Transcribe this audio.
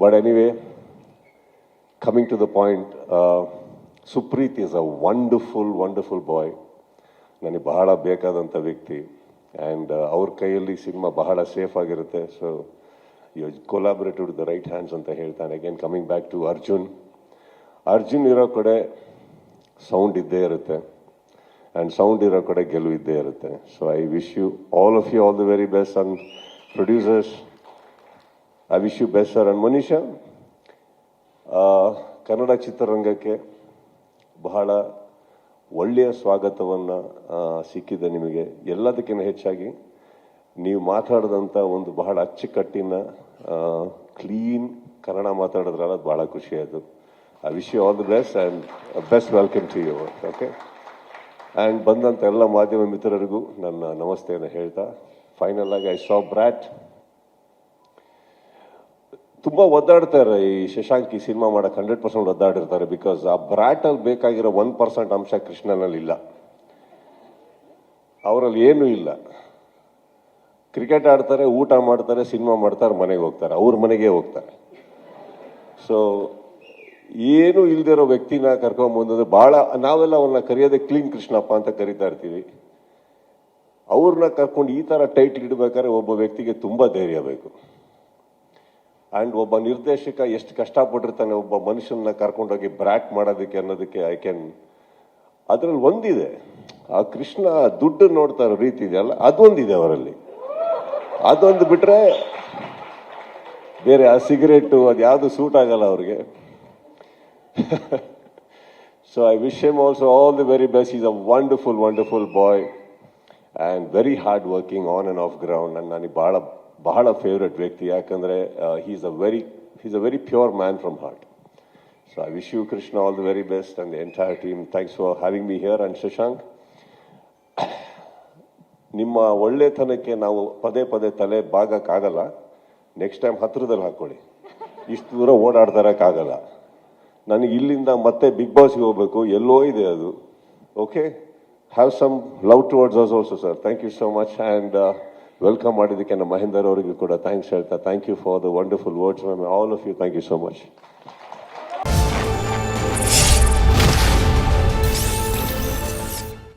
But anyway, coming to the point, uh, Supreet is a wonderful, wonderful boy. ನನಗೆ ಬಹಳ ಬೇಕಾದಂಥ ವ್ಯಕ್ತಿ. And ಅವ್ರ ಕೈಯಲ್ಲಿ ಸಿನಿಮಾ ಬಹಳ ಸೇಫ್ ಆಗಿರುತ್ತೆ. So you collaborate with the right hands ಅಂತ ಹೇಳ್ತಾನೆ. Again coming back to Arjun Arjun ಇರೋ ಕಡೆ ಸೌಂಡ್ ಇದ್ದೇ ಇರುತ್ತೆ. ಆ್ಯಂಡ್ ಸೌಂಡ್ ಇರೋ ಕಡೆ ಗೆಲುವು ಇದ್ದೇ ಇರುತ್ತೆ. So I wish you all of you all the very best and producers I wish you best sir and Manisha Kannada ಚಿತ್ರರಂಗಕ್ಕೆ ಬಹಳ ಒಳ್ಳೆಯ ಸ್ವಾಗತವನ್ನು ಸಿಕ್ಕಿದೆ ನಿಮಗೆ. ಎಲ್ಲದಕ್ಕಿಂತ ಹೆಚ್ಚಾಗಿ ನೀವು ಮಾತಾಡಿದಂಥ ಒಂದು ಬಹಳ ಅಚ್ಚುಕಟ್ಟಿನ ಕ್ಲೀನ್ ಕನ್ನಡ ಮಾತಾಡಿದ್ರಲ್ಲ, ಅದು ಬಹಳ ಖುಷಿ ಆಯಿತು. I wish you all the best and best welcome to you okay and ಬಂದಂಥ ಎಲ್ಲ ಮಾಧ್ಯಮ ಮಿತ್ರರಿಗೂ ನನ್ನ ನಮಸ್ತೆಯನ್ನು ಹೇಳ್ತಾ ಫೈನಲ್ ಆಗಿ ಐ ಸಾ ಬ್ರ್ಯಾಟ್ ತುಂಬಾ ಒದ್ದಾಡ್ತಾರೆ ಈ ಶಶಾಂಕ್ ಈ ಸಿನಿಮಾ ಮಾಡಕ್ ಹಂಡ್ರೆಡ್ ಪರ್ಸೆಂಟ್ ಒದ್ದಾಡಿರ್ತಾರೆ ಬಿಕಾಸ್ ಆ ಬ್ರಾಟ್ ಅಲ್ಲಿ ಬೇಕಾಗಿರೋ ಒನ್ ಪರ್ಸೆಂಟ್ ಅಂಶ ಕೃಷ್ಣನಲ್ಲಿ ಇಲ್ಲ. ಅವರಲ್ಲಿ ಏನೂ ಇಲ್ಲ. ಕ್ರಿಕೆಟ್ ಆಡ್ತಾರೆ, ಊಟ ಮಾಡ್ತಾರೆ, ಸಿನಿಮಾ ಮಾಡ್ತಾರೆ, ಮನೆಗೆ ಹೋಗ್ತಾರೆ. ಅವ್ರ ಮನೆಗೆ ಹೋಗ್ತಾರೆ. ಸೊ ಏನು ಇಲ್ದಿರೋ ವ್ಯಕ್ತಿನ ಕರ್ಕೊಂಬಂದ್ರೆ ಬಹಳ ನಾವೆಲ್ಲ ಅವನ್ನ ಕರೆಯೋದೇ ಕ್ಲೀನ್ ಕೃಷ್ಣಪ್ಪ ಅಂತ ಕರಿತಾ ಇರ್ತೀವಿ. ಅವ್ರನ್ನ ಕರ್ಕೊಂಡು ಈ ತರ ಟೈಟ್ಲ್ ಇಡಬೇಕಾದ್ರೆ ಒಬ್ಬ ವ್ಯಕ್ತಿಗೆ ತುಂಬಾ ಧೈರ್ಯ ಬೇಕು. ಅಂಡ್ ಒಬ್ಬ ನಿರ್ದೇಶಕ ಎಷ್ಟು ಕಷ್ಟಪಟ್ಟಿರ್ತಾನೆ, ಒಬ್ಬ ಮನುಷ್ಯನ ಕರ್ಕೊಂಡೋಗಿ ಬ್ರ್ಯಾಕ್ ಮಾಡೋದಕ್ಕೆ ಅನ್ನೋದಕ್ಕೆ ಐ ಕ್ಯಾನ್ ಅದರಲ್ಲಿ ಒಂದಿದೆ. ಆ ಕೃಷ್ಣ ದುಡ್ಡು ನೋಡ್ತಾ ಇರೋ ರೀತಿ ಇದೆಯಲ್ಲ, ಅದೊಂದಿದೆ ಅವರಲ್ಲಿ. ಅದೊಂದು ಬಿಟ್ಟರೆ ಬೇರೆ ಆ ಸಿಗರೇಟು, ಅದು ಯಾವುದು ಸೂಟ್ ಆಗಲ್ಲ ಅವ್ರಿಗೆ. So I wish him also all the very best is a wonderful wonderful boy and very hard working on and off ground ನಾನು ನನಗೆ ಬಹಳ ಬಹಳ ಫೇವ್ರೆಟ್ ವ್ಯಕ್ತಿ. ಯಾಕಂದರೆ is a very is a very pure man from heart so I wish you Krishna all the very best and the entire team thanks for having me here and Shashank ನಿಮ್ಮ ಒಳ್ಳೆತನಕ್ಕೆ ನಾವು ಪದೇ ಪದೇ ತಲೆ ಬಾಗಕ್ಕಾಗಲ್ಲ. Next time ಹತ್ತಿರದಲ್ಲಿ ಹಾಕ್ಕೊಳ್ಳಿ ಇಷ್ಟು ದೂರ ಓಡಾಡ್ತಾರಕ್ಕಾಗಲ್ಲ ನನಗೆ ಇಲ್ಲಿಂದ ಮತ್ತೆ ಬಿಗ್ ಬಾಸ್ಗೆ ಹೋಗ್ಬೇಕು. ಎಲ್ಲೋ ಇದೆ ಅದು. Okay have some love towards us also sir thank you so much and welcome ಮಾಡಿದ್ದಕ್ಕೆ ನಮ್ಮ ಮಹೇಂದರ್ ಅವರಿಗೂ ಕೂಡ ಥ್ಯಾಂಕ್ಸ್ ಹೇಳ್ತಾ thank you for the wonderful words ma'am all of you thank you so much